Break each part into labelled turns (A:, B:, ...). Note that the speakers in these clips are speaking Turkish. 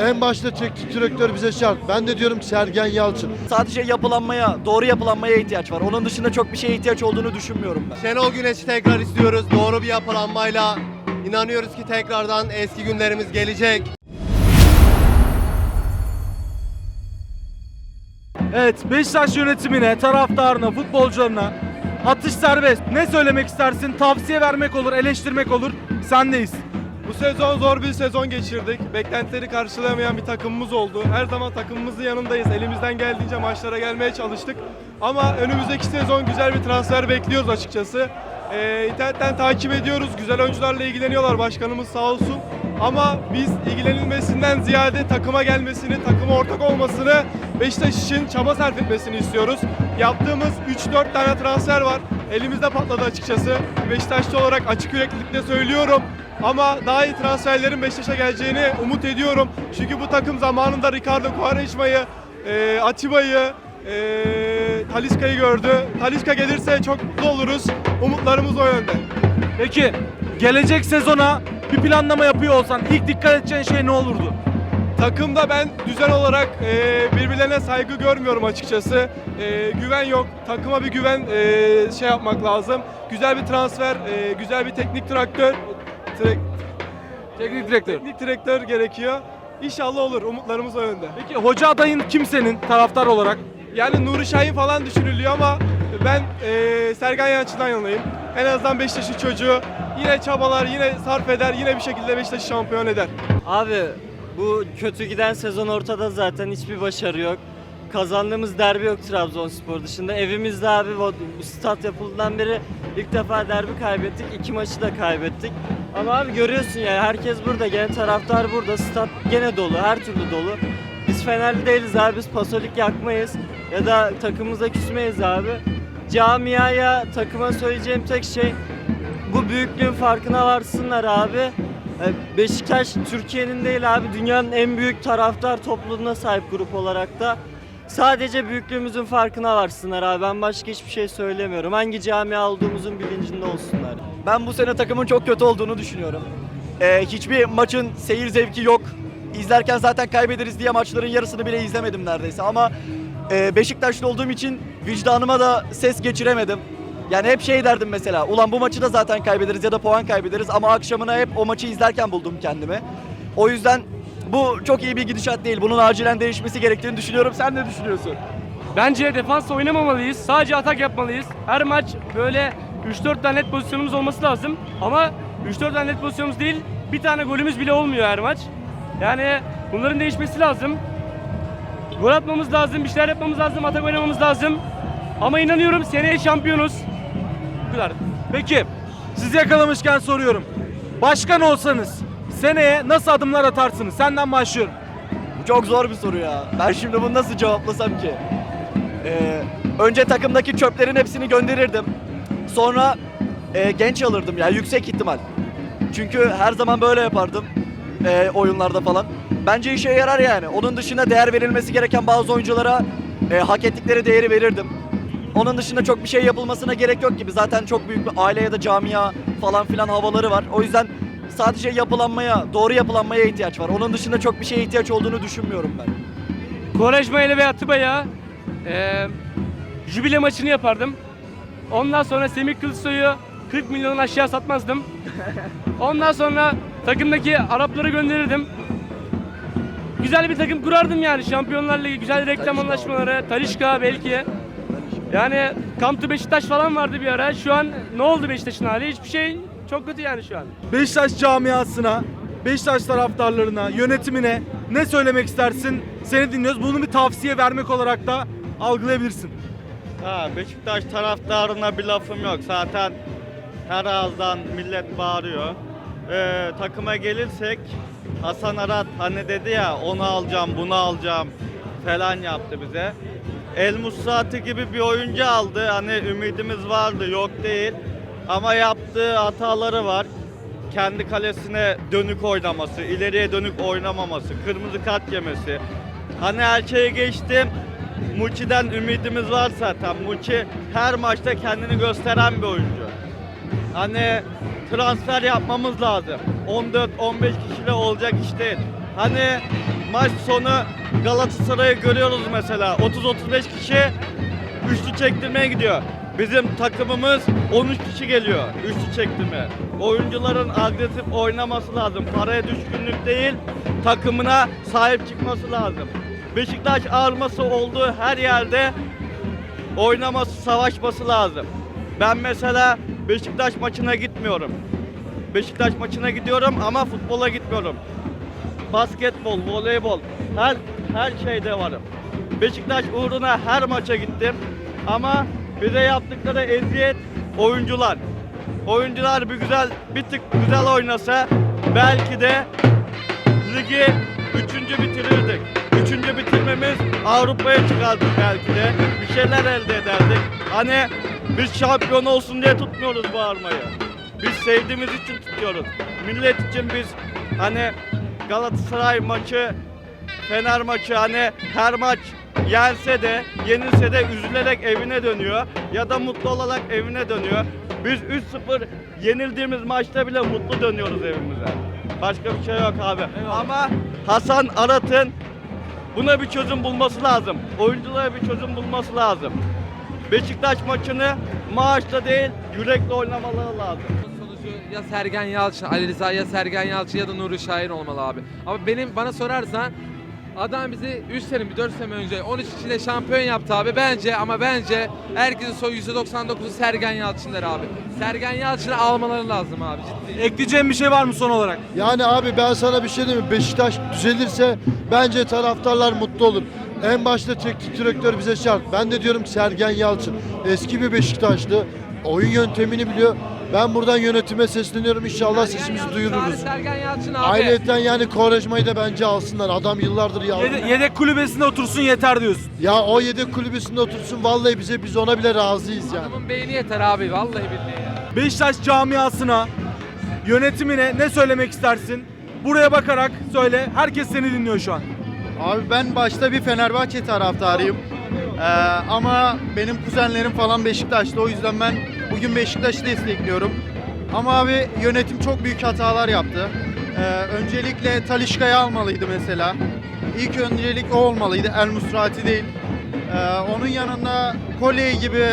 A: En başta teknik direktör bize şart. Ben de diyorum Sergen Yalçın.
B: Sadece yapılanmaya, doğru yapılanmaya ihtiyaç var. Onun dışında çok bir şeye ihtiyaç olduğunu düşünmüyorum ben.
C: Şenol Güneş'i tekrar istiyoruz. Doğru bir yapılanmayla inanıyoruz ki tekrardan eski günlerimiz gelecek.
D: Evet Beşiktaş yönetimine, taraftarına, futbolcularına atış serbest. Ne söylemek istersin? Tavsiye vermek olur, eleştirmek olur. Sendeyiz.
E: Bu sezon zor bir sezon geçirdik. Beklentileri karşılayamayan bir takımımız oldu. Her zaman takımımızın yanındayız. Elimizden geldiğince maçlara gelmeye çalıştık. Ama önümüzdeki sezon güzel bir transfer bekliyoruz açıkçası. Ee, internetten takip ediyoruz. Güzel oyuncularla ilgileniyorlar başkanımız sağ olsun. Ama biz ilgilenilmesinden ziyade takıma gelmesini, takıma ortak olmasını, Beşiktaş için çaba sarf etmesini istiyoruz. Yaptığımız 3-4 tane transfer var. Elimizde patladı açıkçası. Beşiktaşlı olarak açık yüreklilikle söylüyorum. Ama daha iyi transferlerin Beşiktaş'a geleceğini umut ediyorum. Çünkü bu takım zamanında Ricardo Quaresma'yı, e, Atiba'yı, e, Talisca'yı gördü. Talisca gelirse çok mutlu oluruz. Umutlarımız o yönde.
D: Peki gelecek sezona bir planlama yapıyor olsan ilk dikkat edeceğin şey ne olurdu?
E: Takımda ben düzen olarak e, birbirlerine saygı görmüyorum açıkçası. E, güven yok. Takıma bir güven e, şey yapmak lazım. Güzel bir transfer, e, güzel bir teknik direktör, tre-
D: Teknik direktör.
E: teknik direktör gerekiyor. İnşallah olur. Umutlarımız o yönde.
D: Peki hoca adayın kimsenin taraftar olarak?
E: Yani Nuri Şahin falan düşünülüyor ama ben e, Sergen Yalçın'dan yanayım. En azından Beşiktaş'ın çocuğu yine çabalar, yine sarf eder, yine bir şekilde Beşiktaş'ı şampiyon eder.
F: Abi bu kötü giden sezon ortada zaten hiçbir başarı yok. Kazandığımız derbi yok Trabzonspor dışında. Evimizde abi stat yapıldığından beri ilk defa derbi kaybettik. iki maçı da kaybettik. Ama abi görüyorsun ya herkes burada. Gene taraftar burada. Stat gene dolu. Her türlü dolu. Biz Fenerli değiliz abi. Biz pasolik yakmayız. Ya da takımımıza küsmeyiz abi. Camiaya, takıma söyleyeceğim tek şey bu büyüklüğün farkına varsınlar abi. E, Beşiktaş Türkiye'nin değil abi dünyanın en büyük taraftar topluluğuna sahip grup olarak da. Sadece büyüklüğümüzün farkına varsınlar abi. Ben başka hiçbir şey söylemiyorum. Hangi camia olduğumuzun bilincinde olsunlar.
B: Ben bu sene takımın çok kötü olduğunu düşünüyorum. Ee, hiçbir maçın seyir zevki yok. İzlerken zaten kaybederiz diye maçların yarısını bile izlemedim neredeyse. Ama e, Beşiktaşlı olduğum için vicdanıma da ses geçiremedim. Yani hep şey derdim mesela. Ulan bu maçı da zaten kaybederiz ya da puan kaybederiz. Ama akşamına hep o maçı izlerken buldum kendimi. O yüzden bu çok iyi bir gidişat değil. Bunun acilen değişmesi gerektiğini düşünüyorum. Sen ne düşünüyorsun?
G: Bence defans oynamamalıyız. Sadece atak yapmalıyız. Her maç böyle 3-4 tane net pozisyonumuz olması lazım. Ama 3-4 tane net pozisyonumuz değil, bir tane golümüz bile olmuyor her maç. Yani bunların değişmesi lazım. Gol atmamız lazım, bir şeyler yapmamız lazım, atak oynamamız lazım. Ama inanıyorum seneye şampiyonuz. Bu kadar.
D: Peki sizi yakalamışken soruyorum. Başkan olsanız seneye nasıl adımlar atarsınız? Senden başlıyorum.
B: Çok zor bir soru ya. Ben şimdi bunu nasıl cevaplasam ki? Ee, önce takımdaki çöplerin hepsini gönderirdim. Sonra e, genç alırdım ya yüksek ihtimal. Çünkü her zaman böyle yapardım e, oyunlarda falan. Bence işe yarar yani. Onun dışında değer verilmesi gereken bazı oyunculara e, hak ettikleri değeri verirdim. Onun dışında çok bir şey yapılmasına gerek yok gibi. Zaten çok büyük bir aile ya da camia falan filan havaları var. O yüzden sadece yapılanmaya, doğru yapılanmaya ihtiyaç var. Onun dışında çok bir şeye ihtiyaç olduğunu düşünmüyorum ben.
G: İle ve Atiba'ya eee jübile maçını yapardım. Ondan sonra Semih Kılıçsoy'u 40 milyon aşağı satmazdım. Ondan sonra takımdaki Arapları gönderirdim. Güzel bir takım kurardım yani. Şampiyonlar Ligi, güzel reklam
B: Talisca
G: anlaşmaları, Talişka belki. Yani to Beşiktaş falan vardı bir ara. Şu an ne oldu Beşiktaş'ın hali? Hiçbir şey çok kötü yani şu an.
D: Beşiktaş camiasına, Beşiktaş taraftarlarına, yönetimine ne söylemek istersin? Seni dinliyoruz. Bunu bir tavsiye vermek olarak da algılayabilirsin.
H: Ha, Beşiktaş taraftarına bir lafım yok. Zaten her ağızdan millet bağırıyor. Ee, takıma gelirsek Hasan Arat hani dedi ya onu alacağım bunu alacağım falan yaptı bize. El Musrati gibi bir oyuncu aldı. Hani ümidimiz vardı yok değil. Ama yaptığı hataları var. Kendi kalesine dönük oynaması, ileriye dönük oynamaması, kırmızı kart yemesi. Hani her şeye geçtim. Muçi'den ümidimiz var zaten. Muçi her maçta kendini gösteren bir oyuncu. Hani transfer yapmamız lazım. 14-15 kişiyle olacak iş değil. Hani maç sonu Galatasaray'ı görüyoruz mesela. 30-35 kişi üçlü çektirmeye gidiyor. Bizim takımımız 13 kişi geliyor üçlü çektirme. Oyuncuların agresif oynaması lazım. Paraya düşkünlük değil, takımına sahip çıkması lazım. Beşiktaş ağırması olduğu her yerde oynaması, savaşması lazım. Ben mesela Beşiktaş maçına gitmiyorum. Beşiktaş maçına gidiyorum ama futbola gitmiyorum. Basketbol, voleybol, her her şeyde varım. Beşiktaş uğruna her maça gittim. Ama bize yaptıkları eziyet oyuncular. Oyuncular bir güzel, bir tık güzel oynasa belki de ligi üçüncü bitirirdik. Üçüncü bitirmemiz Avrupa'ya çıkardık belki de. Bir şeyler elde ederdik. Hani biz şampiyon olsun diye tutmuyoruz bu armayı. Biz sevdiğimiz için tutuyoruz. Millet için biz hani Galatasaray maçı, Fener maçı hani her maç yense de yenilse de üzülerek evine dönüyor ya da mutlu olarak evine dönüyor. Biz 3-0 yenildiğimiz maçta bile mutlu dönüyoruz evimize. Başka bir şey yok abi. Ama Hasan Arat'ın buna bir çözüm bulması lazım. Oyunculara bir çözüm bulması lazım. Beşiktaş maçını maaşla değil yürekle oynamaları lazım.
I: sonucu ya Sergen Yalçın, Ali Rıza ya Sergen Yalçın ya da Nuri Şahin olmalı abi. Ama benim bana sorarsan adam bizi 3 sene mi 4 sene önce 13 kişiyle şampiyon yaptı abi bence ama bence herkesin soy %99'u Sergen Yalçınlar abi. Sergen Yalçın'ı almaları lazım abi ciddi.
D: Ekleyeceğim bir şey var mı son olarak?
A: Yani abi ben sana bir şey diyeyim mi? Beşiktaş düzelirse bence taraftarlar mutlu olur. En başta teknik direktör bize şart. Ben de diyorum Sergen Yalçın. Eski bir Beşiktaşlı. Oyun yöntemini biliyor. Ben buradan yönetime sesleniyorum. İnşallah
I: Sergen
A: sesimizi duyururuz.
I: Sergen Yalçın abi.
A: Ayrıca yani Kovarejma'yı da bence alsınlar. Adam yıllardır yalnız.
D: Yedek, yedek kulübesinde otursun yeter diyorsun.
A: Ya o yedek kulübesinde otursun. Vallahi bize biz ona bile razıyız yani.
I: Adamın beyni yeter abi vallahi billahi ya.
D: Beşiktaş camiasına, yönetimine ne söylemek istersin? Buraya bakarak söyle. Herkes seni dinliyor şu an.
J: Abi ben başta bir Fenerbahçe taraftarıyım. Ee, ama benim kuzenlerim falan Beşiktaşlı. O yüzden ben bugün Beşiktaş'ı destekliyorum. Ama abi yönetim çok büyük hatalar yaptı. Ee, öncelikle Talişka'yı almalıydı mesela. İlk öncelik o olmalıydı. El Musrati değil. Ee, onun yanında Koley gibi,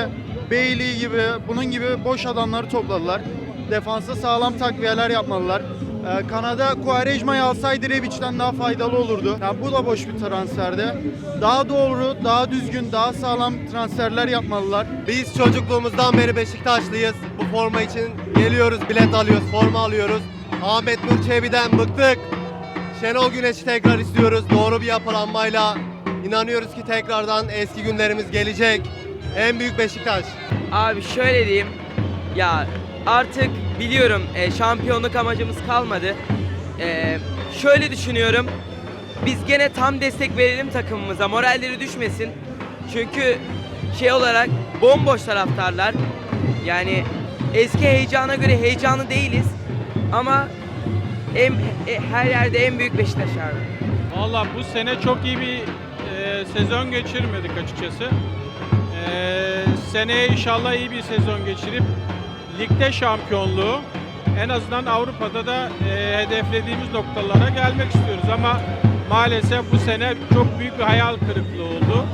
J: Bailey gibi, bunun gibi boş adamları topladılar. Defansa sağlam takviyeler yapmalılar. Ee, Kanada Quaresma'yı alsaydı Rebic'den daha faydalı olurdu. Yani bu da boş bir transferdi. Daha doğru, daha düzgün, daha sağlam transferler yapmalılar.
C: Biz çocukluğumuzdan beri Beşiktaşlıyız. Bu forma için geliyoruz, bilet alıyoruz, forma alıyoruz. Ahmet Nur Çebi'den bıktık. Şenol Güneş'i tekrar istiyoruz. Doğru bir yapılanmayla inanıyoruz ki tekrardan eski günlerimiz gelecek. En büyük Beşiktaş.
K: Abi şöyle diyeyim. Ya artık biliyorum e, şampiyonluk amacımız kalmadı. E, şöyle düşünüyorum. Biz gene tam destek verelim takımımıza. Moralleri düşmesin. Çünkü şey olarak bomboş taraftarlar. Yani eski heyecana göre heyecanlı değiliz. Ama en, e, her yerde en büyük Beşiktaş abi.
E: Valla bu sene çok iyi bir e, sezon geçirmedik açıkçası. E, seneye inşallah iyi bir sezon geçirip ligde şampiyonluğu en azından Avrupa'da da e, hedeflediğimiz noktalara gelmek istiyoruz ama maalesef bu sene çok büyük bir hayal kırıklığı oldu.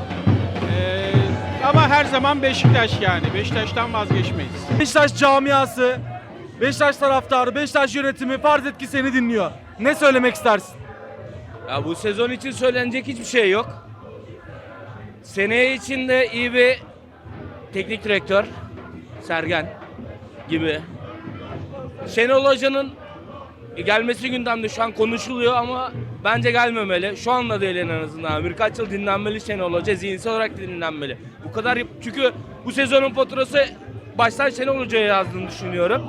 E: E, ama her zaman Beşiktaş yani. Beşiktaş'tan vazgeçmeyiz.
D: Beşiktaş camiası, Beşiktaş taraftarı, Beşiktaş yönetimi farz et ki seni dinliyor. Ne söylemek istersin?
G: Ya bu sezon için söylenecek hiçbir şey yok. Seneye için de iyi bir teknik direktör Sergen gibi. Şenol Hoca'nın gelmesi gündemde şu an konuşuluyor ama bence gelmemeli. Şu anda değil en azından. Birkaç yıl dinlenmeli Şenol Hoca. Zihinsel olarak dinlenmeli. Bu kadar çünkü bu sezonun faturası baştan Şenol Hoca'ya yazdığını düşünüyorum.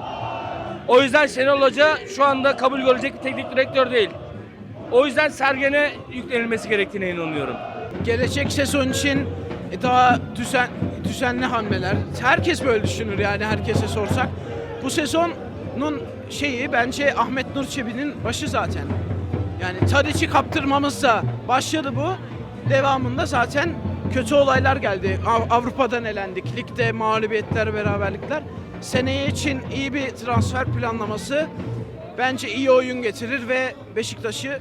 G: O yüzden Şenol Hoca şu anda kabul görecek bir teknik direktör değil. O yüzden Sergen'e yüklenilmesi gerektiğine inanıyorum.
K: Gelecek sezon için daha düzen, düzenli hamleler. Herkes böyle düşünür yani herkese sorsak. Bu sezonun şeyi bence Ahmet Nur Çebi'nin başı zaten. Yani Tadiç'i kaptırmamızla başladı bu. Devamında zaten kötü olaylar geldi. Av- Avrupa'dan elendik. Ligde mağlubiyetler, beraberlikler. Seneye için iyi bir transfer planlaması bence iyi oyun getirir ve Beşiktaş'ı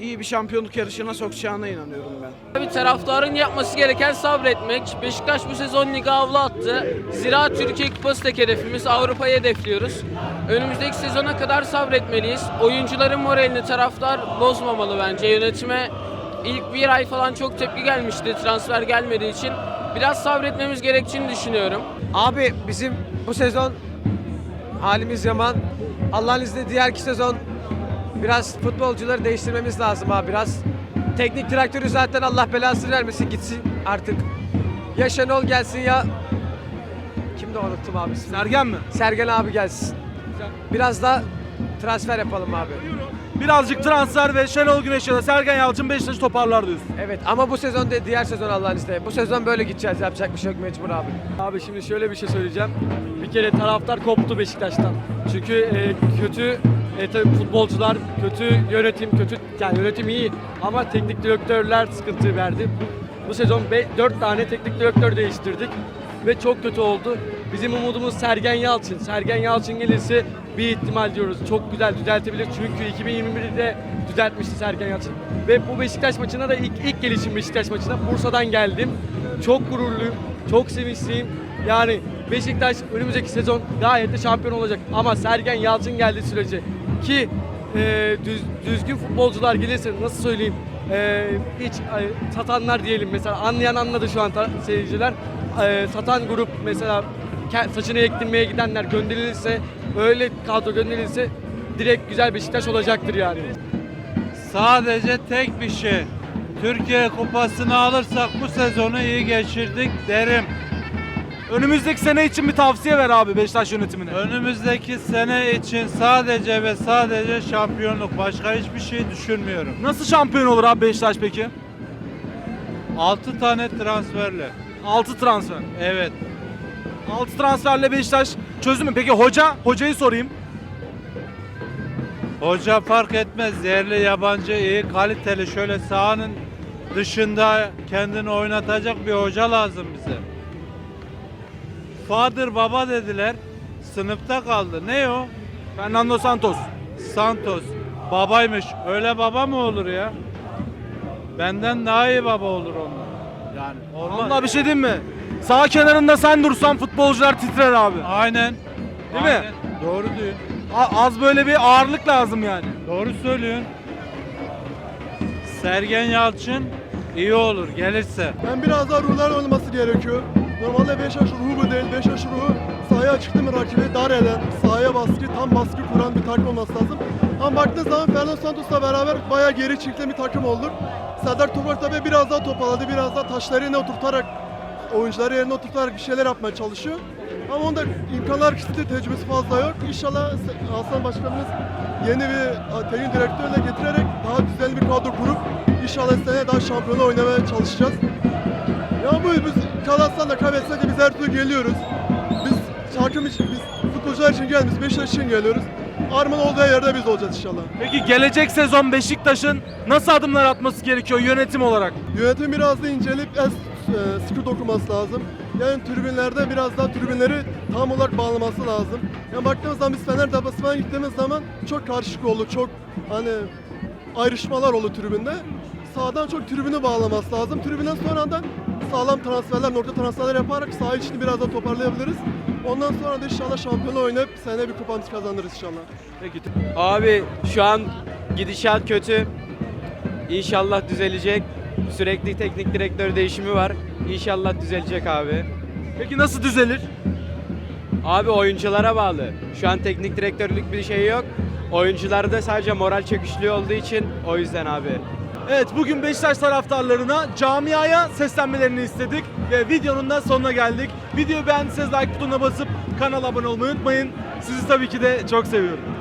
L: iyi bir şampiyonluk yarışına sokacağına inanıyorum ben.
M: Bir taraftarın yapması gereken sabretmek. Beşiktaş bu sezon lige avlu attı. Zira Türkiye Kupası tek hedefimiz. Avrupa'yı hedefliyoruz. Önümüzdeki sezona kadar sabretmeliyiz. Oyuncuların moralini taraftar bozmamalı bence. Yönetime ilk bir ay falan çok tepki gelmişti transfer gelmediği için. Biraz sabretmemiz gerektiğini düşünüyorum.
L: Abi bizim bu sezon halimiz yaman. Allah'ın izniyle diğerki sezon biraz futbolcuları değiştirmemiz lazım abi biraz. Teknik direktörü zaten Allah belasını vermesin gitsin artık. Ya Şenol gelsin ya Kimdi unuttum abi ismini.
D: Sergen mi?
L: Sergen abi gelsin. Biraz da transfer yapalım abi.
D: Birazcık transfer ve Şenol Güneş ya da Sergen Yalçın Beşiktaş'ı toparlar diyorsun.
L: Evet ama bu sezon de diğer sezon Allah'ın izniyle. Bu sezon böyle gideceğiz yapacak bir şey yok mecbur abi.
N: Abi şimdi şöyle bir şey söyleyeceğim. Bir kere taraftar koptu Beşiktaş'tan. Çünkü e, kötü e, tabii futbolcular, kötü yönetim, kötü yani yönetim iyi ama teknik direktörler sıkıntı verdi. Bu sezon 4 tane teknik direktör değiştirdik ve çok kötü oldu. Bizim umudumuz Sergen Yalçın. Sergen Yalçın gelirse bir ihtimal diyoruz. Çok güzel düzeltebilir çünkü 2021'de düzeltmişti Sergen Yalçın. Ve bu Beşiktaş maçına da ilk, ilk gelişim Beşiktaş maçına Bursa'dan geldim. Çok gururluyum, çok sevinçliyim. Yani Beşiktaş önümüzdeki sezon gayet de şampiyon olacak. Ama Sergen Yalçın geldiği sürece ki e, düz, düzgün futbolcular gelirse nasıl söyleyeyim e, hiç e, satanlar diyelim mesela anlayan anladı şu an ta- seyirciler. E, satan grup mesela saçını ektirmeye gidenler gönderilirse öyle kadro gönderilirse direkt güzel Beşiktaş olacaktır yani.
O: Sadece tek bir şey. Türkiye kupasını alırsak bu sezonu iyi geçirdik derim.
D: Önümüzdeki sene için bir tavsiye ver abi Beşiktaş yönetimine.
O: Önümüzdeki sene için sadece ve sadece şampiyonluk. Başka hiçbir şey düşünmüyorum.
D: Nasıl şampiyon olur abi Beşiktaş peki?
O: 6 tane transferle.
D: 6 transfer.
O: Evet.
D: 6 transferle Beşiktaş çözümü. Peki hoca, hocayı sorayım.
O: Hoca fark etmez. Yerli, yabancı, iyi, kaliteli. Şöyle sahanın dışında kendini oynatacak bir hoca lazım bize. Father baba dediler. Sınıfta kaldı. Ne o?
D: Fernando Santos.
O: Santos. Babaymış. Öyle baba mı olur ya? Benden daha iyi baba olur onlar. Yani olmaz.
D: Vallahi bir şey diyeyim mi? Sağ kenarında sen dursan futbolcular titrer abi.
O: Aynen.
D: Değil mi?
O: Aynen. Doğru diyor.
D: A- az böyle bir ağırlık lazım yani.
O: Doğru söylüyorsun. Sergen Yalçın iyi olur gelirse.
E: Ben biraz daha ruhlar olması gerekiyor. Normalde Beşiktaş ruhu bu değil. Beşiktaş ruhu sahaya çıktı mı rakibi dar eden, sahaya baskı, tam baskı kuran bir takım olması lazım. Ama baktığınız zaman Fernando Santos'la beraber bayağı geri çekilen bir takım olur. Serdar Toprak tabii biraz daha toparladı, biraz daha taşları yerine oturtarak, oyuncuları yerine oturtarak bir şeyler yapmaya çalışıyor. Ama onda imkanlar kısıtlı, tecrübesi fazla yok. İnşallah Hasan Başkanımız yeni bir teknik direktörle getirerek daha düzenli bir kadro kurup inşallah seneye daha şampiyonu oynamaya çalışacağız. Ya bu biz Galatasaray'la kaybetsek de biz her türlü geliyoruz. Biz takım için, biz futbolcular için gelmiyoruz, Beşiktaş için geliyoruz. Arman olduğu yerde biz olacağız inşallah.
D: Peki gelecek sezon Beşiktaş'ın nasıl adımlar atması gerekiyor yönetim olarak?
E: Yönetim biraz da inceleyip ez, e, sıkı dokuması lazım. Yani tribünlerde biraz daha tribünleri tam olarak bağlaması lazım. Yani baktığımız zaman biz Fener deplasmana gittiğimiz zaman çok karışık oldu, çok hani ayrışmalar oldu tribünde. Sağdan çok tribünü bağlaması lazım. Tribünden sonra da sağlam transferler, nokta transferler yaparak saha içini biraz daha toparlayabiliriz. Ondan sonra da inşallah şampiyonu oynayıp sene bir kupamız kazanırız inşallah.
D: Peki
M: Abi şu an gidişat kötü. İnşallah düzelecek. Sürekli teknik direktör değişimi var. İnşallah düzelecek abi.
D: Peki nasıl düzelir?
M: Abi oyunculara bağlı. Şu an teknik direktörlük bir şey yok. Oyuncularda sadece moral çöküşlüğü olduğu için o yüzden abi.
D: Evet bugün Beşiktaş taraftarlarına camiaya seslenmelerini istedik ve videonun da sonuna geldik. Videoyu beğendiyseniz like butonuna basıp kanala abone olmayı unutmayın. Sizi tabii ki de çok seviyorum.